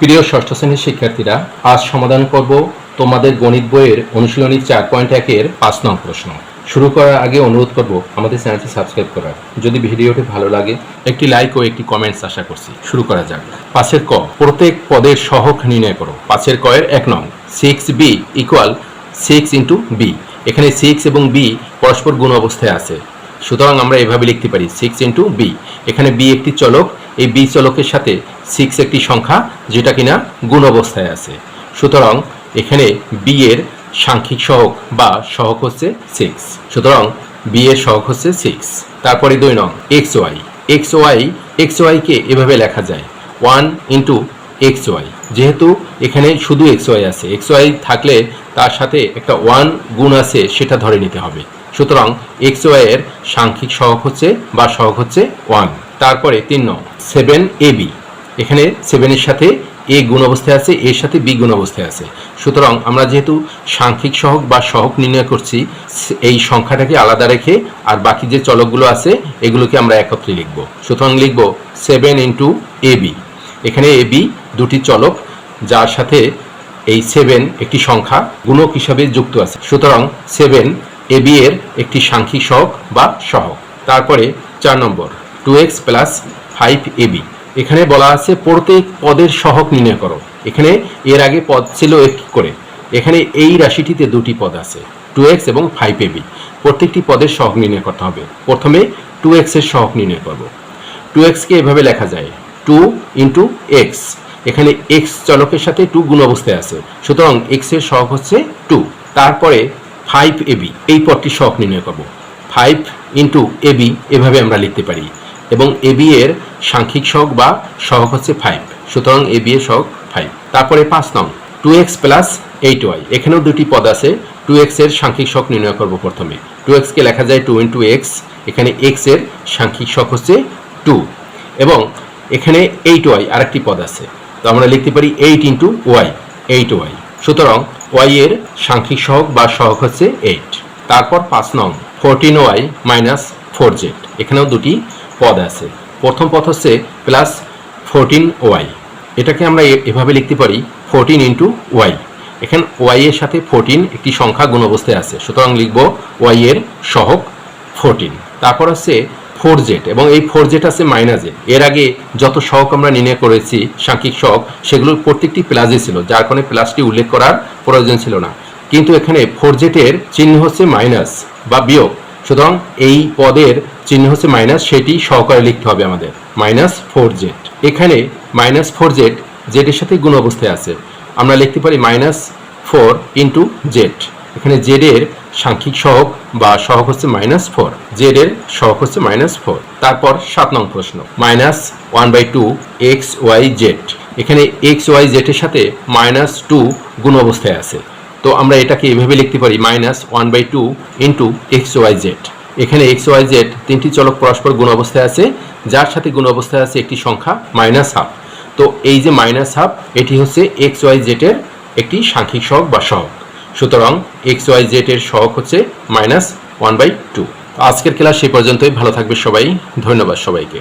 প্রিয় ষষ্ঠ শ্রেণির শিক্ষার্থীরা, আজ সমাধান করব তোমাদের গণিত বইয়ের অনুশীলনী চার পয়েন্ট একের পাঁচ নং প্রশ্ন। শুরু করার আগে অনুরোধ করব আমাদের চ্যানেলটি সাবস্ক্রাইব করার। যদি ভিডিওটি ভালো লাগে, একটি লাইক ও একটি কমেন্টস আশা করছি। শুরু করা যাক। পাঁচের ক, প্রত্যেক পদের সহক নির্ণয় করো। পাঁচের কয়ের এক নং six B equal six into B এখানে সিক্স এবং বি পরস্পর গুণ অবস্থায় আছে। সুতরাং আমরা এভাবে লিখতে পারি সিক্স ইন্টু বি এখানে বি একটি চলক। এই বি চলকের সাথে সিক্স একটি সংখ্যা, যেটা কিনা গুণ অবস্থায় আছে। সুতরাং এখানে বি এর সাংখ্যিক সহগ বা সহক হচ্ছে সিক্স সুতরাং বি এর সহগ হচ্ছে সিক্স তারপরে দুই নং X Y X Y X ওয়াইকে এভাবে লেখা যায়। ওয়ান ইন্টু এক্স ওয়াই যেহেতু এখানে শুধু এক্স ওয়াই আছে। এক্স ওয়াই থাকলে তার সাথে একটা ওয়ান গুণ আছে, সেটা ধরে নিতে হবে। সুতরাং এক্স ওয়াই এর সাংখ্যিক সহগ হচ্ছে বা সহগ হচ্ছে ওয়ান তারপরে তিন নং সেভেন এ বি এখানে সেভেনের সাথে এ গুণ অবস্থায় আছে এর সাথে বি গুণ অবস্থায় আছে। সুতরাং আমরা যেহেতু সাংখ্যিক সহগ বা সহগ নির্ণয় করছি, এই সংখ্যাটাকে আলাদা রেখে আর বাকি যে চলকগুলো আছে, এগুলোকে আমরা একত্রে লিখব। সুতরাং লিখব সেভেন ইন্টু এ বি এখানে এ বি দুটি চলক, যার সাথে এই সেভেন একটি সংখ্যা গুণক হিসাবে যুক্ত আছে। সুতরাং সেভেন এ বি এর একটি সাংখ্যিক সহগ বা সহক তারপরে চার নম্বর two X plus five A B এখানে বলা আছে প্রত্যেক পদের সহগ নির্ণয় করো। এখানে এর আগে পদ ছিল একটি করে। এখানে এই রাশিটিতে দুটি পদ আছে টু এক্স এবং ফাইভ এ বি প্রত্যেকটি পদের সহগ নির্ণয় করতে হবে। প্রথমে টু এক্সের সহগ নির্ণয় করব। টু এক্সকে এভাবে লেখা যায় টু ইন্টু এক্স এখানে এক্স চলকের সাথে টু গুণ অবস্থায় আছে। সুতরাং এক্সের সহগ হচ্ছে টু তারপরে ফাইভ এবি এই পদটি সহগ নির্ণয় করব। ফাইভ ইন্টু এবি এভাবে আমরা লিখতে পারি। এবং এবি এর সাংখ্যিক সহগ বা সহগ হচ্ছে ফাইভ সুতরাং এবি এর সহগ ফাইভ তারপরে পাঁচ নং two X plus eight Y এখানেও দুটি পদ আছে। টু এক্সের সাংখ্যিক সহগ নির্ণয় করব প্রথমে। টু এক্সকে লেখা যায় টু ইন্টু এক্স এখানে এক্সের সাংখ্যিক সহগ হচ্ছে টু এবং এখানে এইট ওয়াই আরেকটি পদ আছে। তো আমরা লিখতে পারি eight into Y eight Y সুতরাং ওয়াই এর সাংখ্যিক সহগ বা সহগ হচ্ছে এইট তারপর পাঁচ নং fourteen Y minus four Z এখানেও দুটি পদ আছে। প্রথম পদ হচ্ছে প্লাস ফোরটিন ওয়াই এটাকে আমরা এভাবে লিখতে পারি ফোরটিন ইন্টু ওয়াই এখানে ওয়াই এর সাথে ফোরটিন একটি সংখ্যা গুণ অবস্থায় আছে। সুতরাং লিখব ওয়াই এর সহগ ফোরটিন তারপর হচ্ছে ফোর জেড এবং এই ফোর জেড আছে মাইনাস জেড। এর আগে যত সহগ আমরা নির্ণয় করেছি, সাংখ্যিক সহগ সেগুলোর প্রত্যেকটি প্লাসে ছিল, যার কারণে প্লাসটি উল্লেখ করার প্রয়োজন ছিল না। কিন্তু এখানে ফোর জেটের চিহ্ন হচ্ছে মাইনাস বা বিয়োগ। সুতরাং এই পদের চিহ্ন হচ্ছে মাইনাস, সেটি সহকারে লিখতে হবে আমাদের। Minus four Z. এখানে মাইনাস ফোর জেড জেডের সাথে গুণ অবস্থায় আছে। আমরা লিখতে পারি মাইনাস ফোর ইন্টু জেড। এখানে জেড এর সাংখ্যিক সহগ বা সহগ হচ্ছে মাইনাস ফোর জেড এর সহগ হচ্ছে মাইনাস ফোর তারপর সাত নং প্রশ্ন minus one by two X Y Z এখানে এক্স ওয়াই জেড এর সাথে মাইনাস টু গুণ অবস্থায় আছে। তো আমরা এটাকে এভাবে লিখতে পারি minus one by two into X Y Z এখানে এক্স ওয়াই জেড তিনটি চলক পরস্পর গুণ অবস্থায় আছে, যার সাথে গুণ অবস্থায় আছে একটি সংখ্যা মাইনাস হাফ তো এই যে মাইনাস হাফ এটি হচ্ছে এক্স ওয়াই জেটের একটি সাংখ্যিক সহগ বা সহগ। সুতরাং এক্স ওয়াই জেড এর সহক হচ্ছে মাইনাস ওয়ান বাই টু। আজকের ক্লাস সেই পর্যন্তই। ভালো থাকবে সবাই। ধন্যবাদ সবাইকে।